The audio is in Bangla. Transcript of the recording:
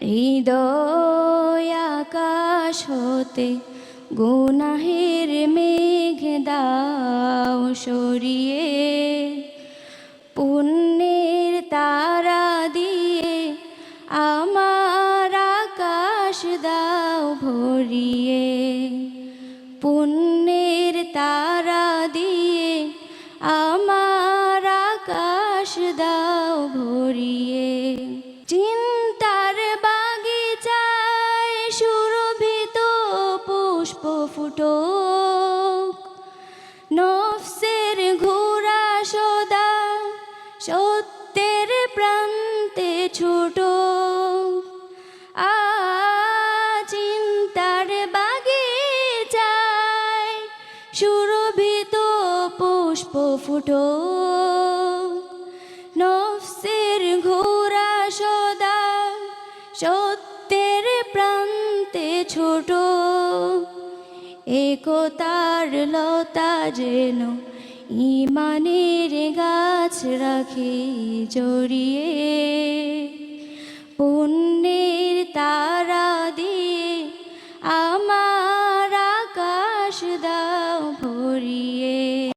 হৃদয় হতে গুনাহের মেঘ দাও সরিয়ে, পুণ্যের তারা দিয়ে আমার আকাশ দাও ভরিয়ে, পুণ্যের তারা দিয়ে আমার আকাশ দাও ভরিয়ে। পুষ্প ফুটো নফসের ঘোরা সদা সত্যের প্রান্তে ছোট চিন্তার বাগিচায় সুরভিত পুষ্প ফুটো নফসের ঘোরা সদা সত্যের প্রান্তে ছোট একতার লতা যেন ইমানের গাছ রাখি জড়িয়ে। পুণ্যের তারা দিয়ে আমার আকাশ দাও ভরিয়ে।